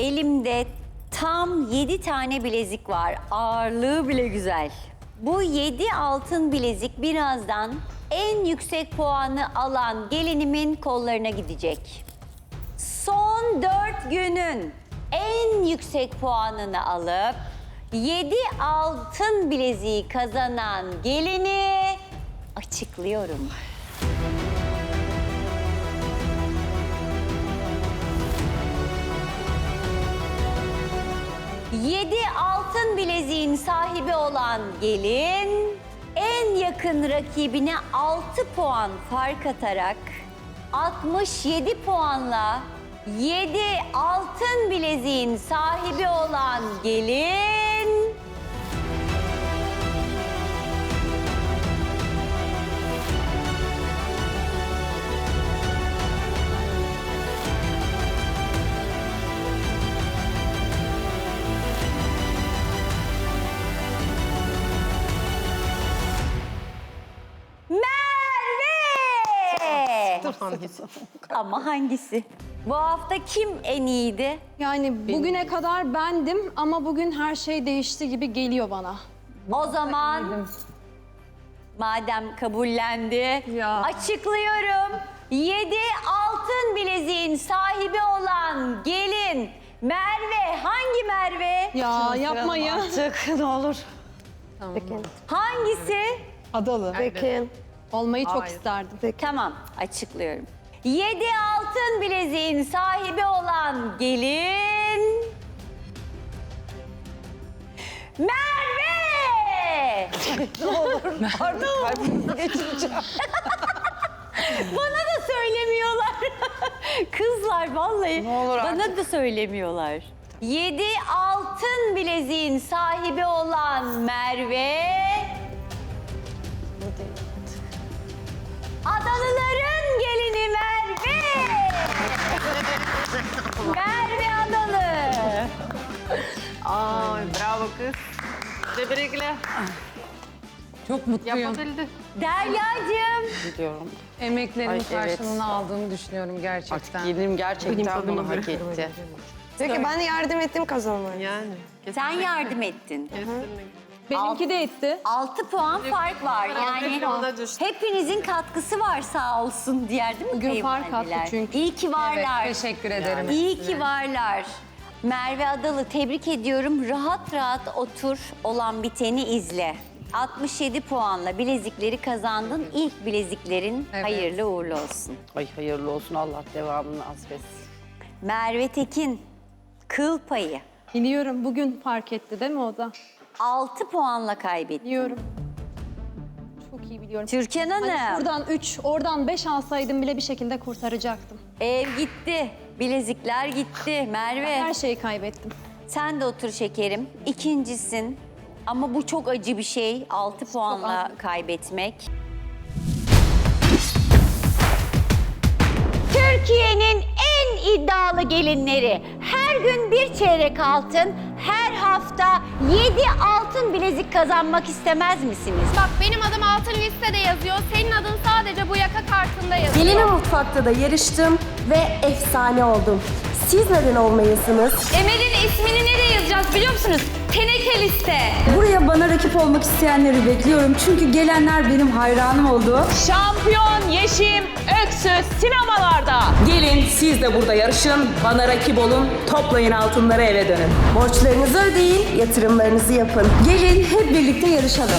Elimde tam 7 tane bilezik var. Ağırlığı bile güzel. Bu 7 altın bilezik birazdan en yüksek puanı alan gelinimin kollarına gidecek. Son 4 günün en yüksek puanını alıp 7 altın bileziği kazanan gelini açıklıyorum. Yedi altın bileziğin sahibi olan gelin en yakın rakibine 6 puan fark atarak 67 puanla 7 altın bileziğin sahibi olan gelin Merve! Ama hangisi? Bu hafta kim en iyiydi? Yani bugüne kadar bendim ama bugün her şey değişti gibi geliyor bana. O zaman madem kabullendi Ya. açıklıyorum. 7 altın bileziğin sahibi olan gelin Merve hangi Merve? Ya yapmayın. Artık ne olur. Hangisi? Adalı. Peki. Olmayı çok isterdim. Tamam açıklıyorum. 7 altın bileziğin sahibi olan gelin Merve! Bana da söylemiyorlar. Kızlar vallahi bana da söylemiyorlar. 7 altın bileziğin sahibi olan Merve Adalıların gelini Merve. Merve Adalı. Ay bravo kız. Tebrikler. Çok mutluyum. Yapabildi. Deryacığım. Biliyorum. Emeklerimin Ay, evet. karşılığını aldığımı düşünüyorum gerçekten. Artık gelinim gerçekten bunu hak etti. Peki ben yardım ettim kazanmaya. Yani. Sen yardım ettin. Benimki de etti. 6 puan fark var. Yani düştü. hepinizin katkısı var sağ olsun diğer değil mi Bugün fark attı çünkü. İyi ki varlar. Evet, teşekkür ederim. İyi ki varlar. Merve Adalı tebrik ediyorum. Rahat rahat otur olan biteni izle. 67 puanla bilezikleri kazandın. İlk bileziklerin Evet. hayırlı uğurlu olsun. Ay hayırlı olsun Allah devamını etsin. Merve Tekin kıl payı Biliyorum bugün fark etti değil mi o da? 6 puanla kaybetti. Biliyorum. Çok iyi biliyorum. Türkan Hani Hanım buradan 3, oradan 5 alsaydım bile bir şekilde kurtaracaktım. ev gitti. Bilezikler gitti. Merve Her şeyi kaybettim. sen de otur şekerim. İkincisin. Ama bu çok acı bir şey. 6 puanla kaybetmek. Türkiye'nin en iddialı gelinleri. Her gün bir çeyrek altın, hafta 7 altın bilezik kazanmak istemez misiniz? Bak benim adım altın listede yazıyor. Senin adın sadece bu yaka kartında yazıyor. Gelinin mutfakta da yarıştım ve efsane oldum. Siz neden olmayasınız? Emel'in ismini nereye yazacağız biliyor musunuz? Teneke liste. Buraya bana rakip olmak isteyenleri bekliyorum. Çünkü gelenler benim hayranım oldu. Şampiyon Yeşim Öksüz sinemalarda. Gelin siz de burada yarışın, bana rakip olun, toplayın altınları eve dönün. Borçlarınızı ödeyin, yatırımlarınızı yapın. Gelin hep birlikte yarışalım.